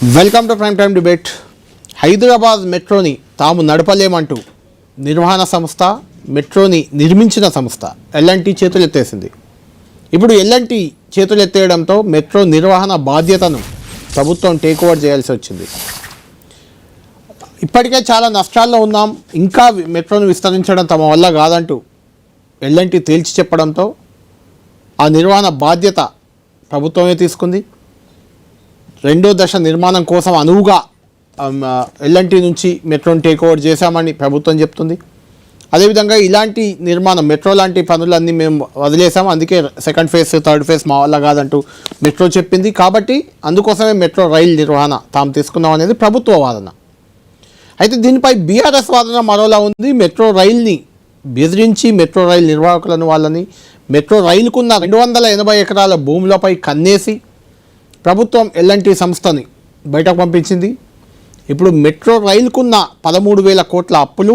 Welcome to prime time debate Hyderabad మెట్రోని తాము నడపలేమంటూ నిర్వహణ సంస్థ మెట్రోని నిర్మించిన సంస్థ ఎల్ఎన్టీ చేతులెత్తేసింది. ఇప్పుడు ఎల్ఎన్టీ చేతులు ఎత్తేయడంతో మెట్రో నిర్వహణ బాధ్యతను ప్రభుత్వం టేక్ ఓవర్ చేయాల్సి వచ్చింది. ఇప్పటికే చాలా నష్టాల్లో ఉన్నాం. ఇంకా మెట్రోను విస్తరించడం తమ వల్ల కాదంటూ ఎల్ఎన్టీ తేల్చి చెప్పడంతో ఆ నిర్వహణ బాధ్యత ప్రభుత్వమే తీసుకుంది. రెండో దశ నిర్మాణం కోసం అనువుగా ఎల్ఎన్టీ నుంచి మెట్రోని టేక్ ఓవర్ చేశామని ప్రభుత్వం చెప్తుంది. అదేవిధంగా ఇలాంటి నిర్మాణం మెట్రో లాంటి పనులన్నీ మేము వదిలేసాం. అందుకే సెకండ్ ఫేజ్ థర్డ్ ఫేజ్ మా వల్ల కాదంటూ మెట్రో చెప్పింది. కాబట్టి అందుకోసమే మెట్రో రైలు నిర్వహణ తాము తీసుకున్నాం అనేది ప్రభుత్వ వాదన. అయితే దీనిపై బీఆర్ఎస్ వాదన మరోలా ఉంది. మెట్రో రైల్ని బెదిరించి మెట్రో రైలు నిర్వాహకులను వాళ్ళని మెట్రో రైలుకున్న రెండు వందల ఎనభై ఎకరాల భూములపై కన్నేసి ప్రభుత్వం ఎల్ఎన్టీ సంస్థని బయటకు పంపించింది. ఇప్పుడు మెట్రో రైలుకున్న పదమూడు వేల కోట్ల అప్పులు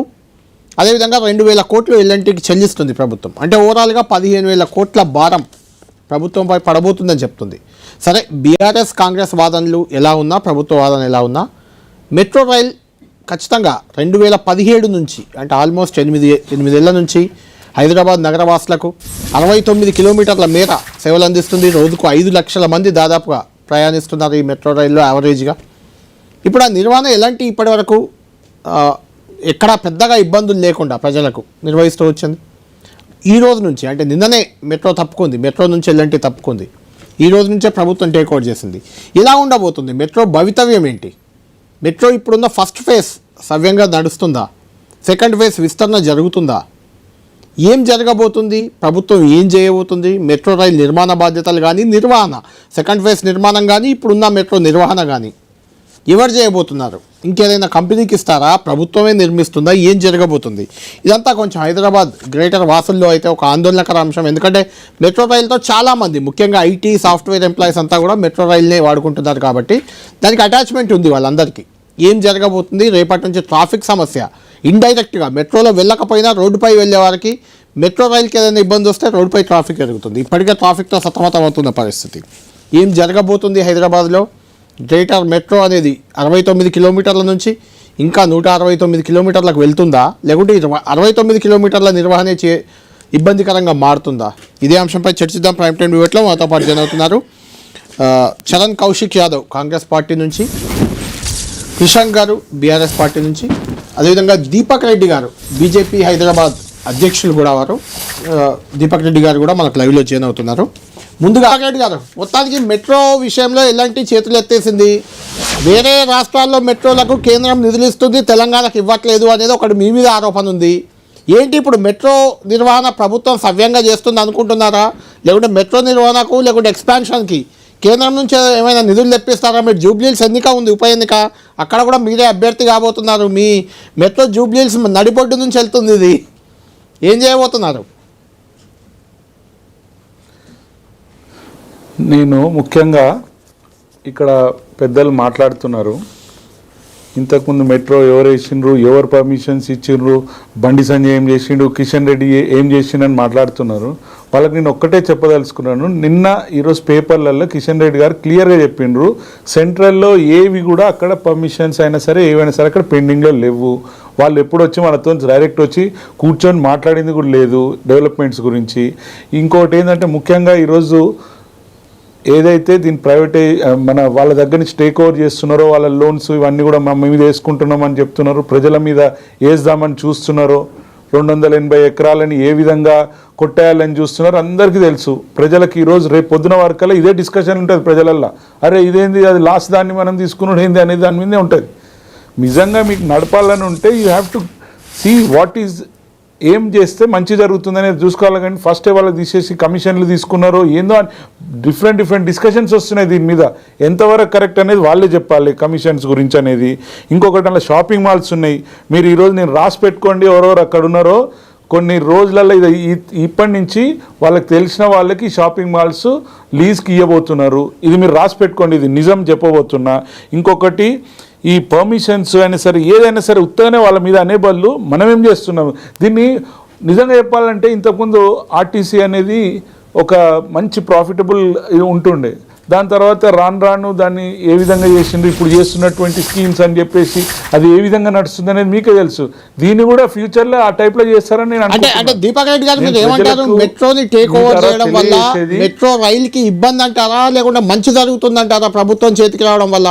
అదేవిధంగా రెండు వేల కోట్లు ఎల్ఎన్టీకి చెల్లిస్తుంది ప్రభుత్వం. అంటే ఓవరాల్గా పదిహేను వేల కోట్ల భారం ప్రభుత్వంపై పడబోతుందని చెప్తుంది. సరే బీఆర్ఎస్ కాంగ్రెస్ వాదనలు ఎలా ఉన్నా ప్రభుత్వ వాదన ఎలా ఉన్నా మెట్రో రైల్ ఖచ్చితంగా రెండు వేల పదిహేడు నుంచి అంటే ఆల్మోస్ట్ ఎనిమిది ఎనిమిదేళ్ళ నుంచి హైదరాబాద్ నగరవాసులకు అరవై తొమ్మిది కిలోమీటర్ల మేర సేవలు అందిస్తుంది రోజుకు ఐదు లక్షల మంది దాదాపుగా ప్రయాణిస్తున్నారు ఈ మెట్రో రైల్లో యావరేజ్గా ఇప్పుడు ఆ నిర్వహణ ఎలాంటి ఇప్పటివరకు వరకు ఎక్కడా పెద్దగా ఇబ్బందులు లేకుండా ప్రజలకు నిర్వహిస్తూ వచ్చింది? ఈ రోజు నుంచి అంటే నిన్ననే మెట్రో తప్పుకుంది మెట్రో నుంచి ఎలాంటి తప్పుకుంది. ఈ రోజు నుంచే ప్రభుత్వం టేక్ ఓవర్ చేసింది. ఇలా ఉండబోతుంది మెట్రో భవితవ్యం ఏంటి? మెట్రో ఇప్పుడున్న ఫస్ట్ ఫేజ్ సవ్యంగా నడుస్తుందా? సెకండ్ ఫేజ్ విస్తరణ జరుగుతుందా? ఏం జరగబోతుంది? ప్రభుత్వం ఏం చేయబోతుంది? మెట్రో రైల్ నిర్మాణ బాధ్యతలు కానీ నిర్వహణ. సెకండ్ ఫేజ్ నిర్మాణం కానీ ఇప్పుడున్న మెట్రో నిర్వహణ కానీ ఎవరు చేయబోతున్నారు? ఇంకేదైనా కంపెనీకి ఇస్తారా? ప్రభుత్వమే నిర్మిస్తుందా? ఏం జరగబోతుంది? ఇదంతా కొంచెం హైదరాబాద్ గ్రేటర్ వాసుల్లో అయితే ఒక ఆందోళనకర అంశం. ఎందుకంటే మెట్రో రైల్తో చాలామంది ముఖ్యంగా ఐటీ సాఫ్ట్వేర్ ఎంప్లాయీస్ అంతా కూడా మెట్రో రైల్నే వాడుకుంటున్నారు కాబట్టి దానికి అటాచ్మెంట్ ఉంది వాళ్ళందరికీ. ఏం జరగబోతుంది? రేపటి నుంచి ట్రాఫిక్ సమస్య. ఇండైరెక్ట్గా మెట్రోలో వెళ్ళకపోయినా రోడ్డుపై వెళ్ళేవారికి మెట్రో రైలుకి ఏదైనా ఇబ్బంది వస్తే రోడ్డుపై ట్రాఫిక్ జరుగుతుంది. ఇప్పటికే ట్రాఫిక్తో సతమతం అవుతున్న పరిస్థితి. ఏం జరగబోతుంది హైదరాబాద్లో? గ్రేటర్ మెట్రో అనేది అరవై తొమ్మిది కిలోమీటర్ల నుంచి ఇంకా నూట అరవై తొమ్మిది కిలోమీటర్లకు వెళ్తుందా? లేకుంటే అరవై తొమ్మిది కిలోమీటర్ల నిర్వహణ చే ఇబ్బందికరంగా మారుతుందా? ఇదే అంశంపై చర్చిద్దాం. ప్రైమ్ టైం డిబేట్లో మాతో పాటు జాయిన్ అవుతున్నారు. చరణ్ కౌశిక్ యాదవ్ కాంగ్రెస్ పార్టీ నుంచి కిషన్ గారు బీఆర్ఎస్ పార్టీ నుంచి. అదేవిధంగా దీపక్ రెడ్డి గారు బీజేపీ హైదరాబాద్ అధ్యక్షులు కూడా వారు. దీపక్ రెడ్డి గారు కూడా మనకు లైవ్లో జాయిన్ అవుతున్నారు. ముందుగా రెడ్డి గారు మొత్తానికి మెట్రో విషయంలో ఎలాంటి చేతులు ఎత్తేసింది? వేరే రాష్ట్రాల్లో మెట్రోలకు కేంద్రం నిధులు ఇస్తుంది తెలంగాణకు ఇవ్వట్లేదు అనేది ఒకటి మీ మీద ఆరోపణ ఉంది. ఏంటి ఇప్పుడు మెట్రో నిర్వహణ ప్రభుత్వం సవ్యంగా చేస్తుంది అనుకుంటున్నారా? లేకుంటే మెట్రో నిర్వహణకు లేకుంటే ఎక్స్పాన్షన్కి కేంద్రం నుంచి ఏమైనా నిధులు తెప్పిస్తారా? మీరు జూబ్లీల్స్ ఎన్నిక ఉంది ఉప ఎన్నిక. అక్కడ కూడా మీరే అభ్యర్థి కాబోతున్నారు. మీ మెట్రో జూబ్లీల్స్ నడిబొడ్డు నుంచి వెళ్తుంది ఇది. ఏం చేయబోతున్నారు? నేను ముఖ్యంగా ఇక్కడ పెద్దలు మాట్లాడుతున్నారు. ఇంతకుముందు మెట్రో ఎవరు వేసిండ్రు ఎవరు పర్మిషన్స్ ఇచ్చిండ్రు బండి సంజయ్ ఏం చేసిండు కిషన్ రెడ్డి ఏం చేసిండని మాట్లాడుతున్నారు. వాళ్ళకి నేను ఒక్కటే చెప్పదలుచుకున్నాను. నిన్న ఈరోజు పేపర్లలో కిషన్ రెడ్డి గారు క్లియర్గా చెప్పిండ్రు. సెంట్రల్లో ఏవి కూడా అక్కడ పర్మిషన్స్ అయినా సరే ఏవైనా సరే అక్కడ పెండింగ్లో లేవు. వాళ్ళు ఎప్పుడు వచ్చి మనతో డైరెక్ట్ వచ్చి కూర్చొని మాట్లాడింది కూడా లేదు డెవలప్మెంట్స్ గురించి. ఇంకోటి ఏంటంటే ముఖ్యంగా ఈరోజు ఏదైతే దీని ప్రైవేట్ మన వాళ్ళ దగ్గర నుంచి టేక్ ఓవర్ చేస్తున్నారో వాళ్ళ లోన్స్ ఇవన్నీ కూడా మా మీద వేసుకుంటున్నామని చెప్తున్నారు. ప్రజల మీద వేద్దామని చూస్తున్నారో రెండు వందల ఎనభై ఎకరాలని ఏ విధంగా కొట్టేయాలని చూస్తున్నారు? అందరికీ తెలుసు. ప్రజలకు ఈరోజు రేపు పొద్దున వరకల్లా ఇదే డిస్కషన్ ఉంటుంది ప్రజలల్లో. అరే ఇదేంది? అది లాస్ట్ దాన్ని మనం తీసుకున్నాడు ఏంది? అనేది దాని మీదే ఉంటుంది. నిజంగా మీకు నడపాలని ఉంటే you have to see what is ఏం చేస్తే మంచి జరుగుతుందనేది చూసుకోవాలి కానీ ఫస్ట్ వాళ్ళకి తీసేసి కమిషన్లు తీసుకున్నారో ఏందో అని డిఫరెంట్ డిఫరెంట్ డిస్కషన్స్ వస్తున్నాయి దీని మీద. ఎంతవరకు కరెక్ట్ అనేది వాళ్ళే చెప్పాలి కమిషన్స్ గురించి అనేది. ఇంకొకటి అలా షాపింగ్ మాల్స్ ఉన్నాయి. మీరు ఈరోజు నేను రాసి పెట్టుకోండి ఎవరెవరు అక్కడ ఉన్నారో కొన్ని రోజులలో ఇది ఇప్పటి నుంచి వాళ్ళకి తెలిసిన వాళ్ళకి షాపింగ్ మాల్స్ లీజ్కి ఇవ్వబోతున్నారు ఇది మీరు రాసి పెట్టుకోండి ఇది నిజం చెప్పబోతున్నా. ఇంకొకటి ఈ పర్మిషన్స్ అయినా సరే ఏదైనా సరే ఉత్తగానే వాళ్ళ మీద అనే బదులు మనం ఏం చేస్తున్నాం దీన్ని నిజంగా చెప్పాలంటే ఇంతకుముందు ఆర్టీసీ అనేది ఒక మంచి ప్రాఫిటబుల్ ఉంటుండే. దాని తర్వాత రాను రాను దాన్ని ఏ విధంగా చేసిండ్రు ఇప్పుడు చేస్తున్నటువంటి స్కీమ్స్ అని చెప్పేసి అది ఏ విధంగా నడుస్తుంది అనేది మీకే తెలుసు. దీన్ని కూడా ఫ్యూచర్లో ఆ టైప్లో చేస్తారని నేను అంటే అంటే అనుకుంటున్నాను. దీపక్ రెడ్డి గారు మీరు నేను ఏమంటారు? ప్రజలకు మెట్రోని టేక్ మీ ఓవర్ ద్వారా చేయడం వల్ల మెట్రో రైలుకి ఇబ్బంది అంటారా? లేకుంటే మంచి జరుగుతుందంటారా ప్రభుత్వం చేతికి రావడం వల్ల?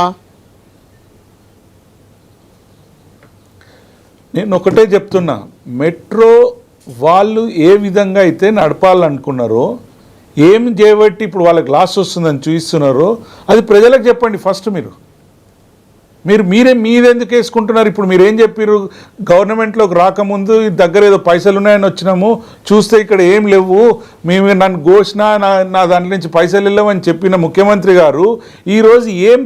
నేను ఒకటే చెప్తున్నా. మెట్రో వాళ్ళు ఏ విధంగా అయితే నడపాలనుకున్నారో ఏం చేయబట్టి ఇప్పుడు వాళ్ళకి లాస్ వస్తుందని చూపిస్తున్నారో అది ప్రజలకు చెప్పండి ఫస్ట్ మీరు. మీరు మీరే మీరెందుకు వేసుకుంటున్నారు? ఇప్పుడు మీరు ఏం చెప్పారు గవర్నమెంట్లోకి రాకముందు దగ్గర ఏదో పైసలు ఉన్నాయని వచ్చినాము చూస్తే ఇక్కడ ఏం లేవు. మేము నన్ను ఘోషణ నా నా దాంట్లో నుంచి పైసలు వెళ్ళవని చెప్పిన ముఖ్యమంత్రి గారు ఈరోజు ఏం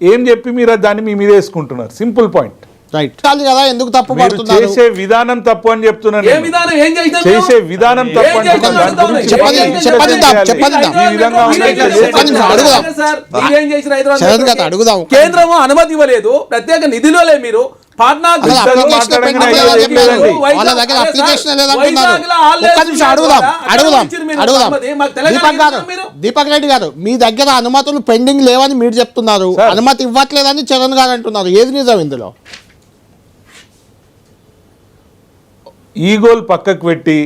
ఏం చెప్పి మీరు దాన్ని మీ మీద వేసుకుంటున్నారు? Simple point. రైట్ కదా ఎందుకు తప్పు మీరు పడుతున్నారు చేసే విధానం తప్పు అని చెప్తున్నాను ఏ. విధానం ఏం చేసినాం చేసే? విధానం తప్పు. ఈ విధంగా అడుగుదాం. హైదరాబాద్? అడుగుదాం. కేంద్రము అనుమతి ఇవ్వలేదు ప్రత్యేక నిధులు లే మీరు పాట్నా. వాళ్ళ దగ్గర అప్లికేషన్ లేదంటున్నారు ఒక్క నిమిషం అడుగుదాం అడుగుదాం అడుగుదాం దీపక్ గారు. దీపక్ రెడ్డి గారు మీ దగ్గర అనుమతులు పెండింగ్ లేవని మీరు చెప్తున్నారు. అనుమతి ఇవ్వట్లేదని చరణ్ గారు అంటున్నారు ఏది నిజం ఇందులో ఈగోలు పక్కకు పెట్టి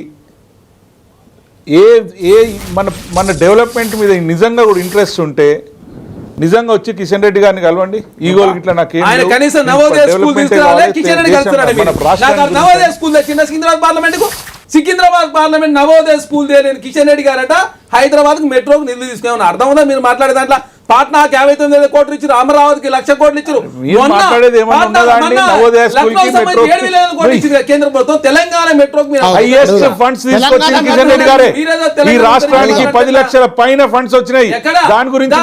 ఏ ఏ మన మన డెవలప్మెంట్ మీద నిజంగా కూడా ఇంట్రెస్ట్ ఉంటే నిజంగా వచ్చి కిషన్ రెడ్డి గారిని కలవండి. ఈగోలు ఇట్లా నాకు సికింద్రాబాద్ పార్లమెంట్కు సికింద్రాబాద్ పార్లమెంట్ నవోదయ స్కూల్ కిషన్ రెడ్డి గారట హైదరాబాద్కు మెట్రోకు నిధులు తీసుకున్నామని అర్థం ఉందా మీరు మాట్లాడే దాంట్లో? పాట్నాకి యాభై తొమ్మిది వేల కోట్లు ఇచ్చారు అమరావతికి లక్ష కోట్లు ఇచ్చారు. కేంద్ర ప్రభుత్వం. తెలంగాణ మెట్రోకి ఈ రాష్ట్రానికి పది లక్షల పైన ఫండ్స్ వచ్చినాయి. దాని గురించి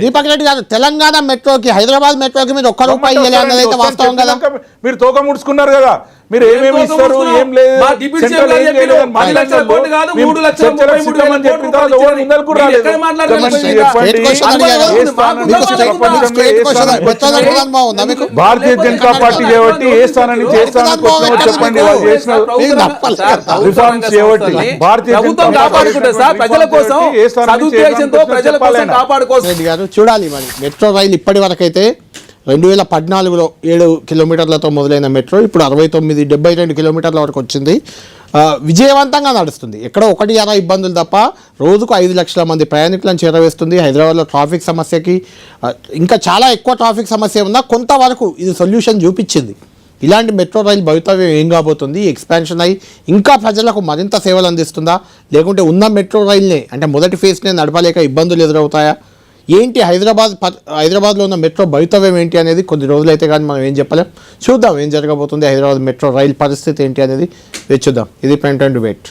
దీపక్ రెడ్డి గారు తెలంగాణ మెట్రోకి హైదరాబాద్ మెట్రోకి మీరు ఒక్క రూపాయి వాస్తవం కదా? మీరు తోక ముడుచుకున్నారు కదా. మీరు ఏమేమి ఇస్తారు. ఏం లేదు? భారతీయ జనతా పార్టీ చేయబట్టి ఏ స్థానానికి వచ్చినామో చెప్పండి. రిఫార్మ్స్ చేయబట్టి భారతీయ జనతా ప్రజల కోసం ఏ ప్రజల కోసం. కాపాడుకోసం చూడాలి మరి. మెట్రో రైలు ఇప్పటి వరకైతే రెండు వేల పద్నాలుగులో ఏడు కిలోమీటర్లతో మొదలైన మెట్రో ఇప్పుడు అరవై తొమ్మిది డెబ్బై రెండు కిలోమీటర్ల వరకు వచ్చింది. విజయవంతంగా నడుస్తుంది. ఎక్కడో ఒకటి అర ఇబ్బందులు తప్ప రోజుకు ఐదు లక్షల మంది ప్రయాణికులను చేరవేస్తుంది హైదరాబాద్లో ట్రాఫిక్ సమస్యకి. ఇంకా చాలా ఎక్కువ ట్రాఫిక్ సమస్య ఉన్నా కొంతవరకు ఇది సొల్యూషన్ చూపించింది. ఇలాంటి మెట్రో రైలు భవితవ్యం ఏం కాబోతుంది? ఎక్స్పాన్షన్ అయ్యి ఇంకా ప్రజలకు మరింత సేవలు అందిస్తుందా? లేకుంటే ఉన్న మెట్రో రైల్నే అంటే మొదటి ఫేజ్నే నడపలేక ఇబ్బందులు ఎదురవుతాయా? ఏంటి హైదరాబాద్ హైదరాబాద్లో ఉన్న మెట్రో భవితవ్యం ఏంటి అనేది కొద్ది రోజులైతే కానీ మనం ఏం చెప్పలేం. చూద్దాం ఏం జరగబోతుంది హైదరాబాద్ మెట్రో రైల్ పరిస్థితి ఏంటి అనేది. వేచి చూద్దాం. ఇది పెంట్ అండ్ వెయిట్.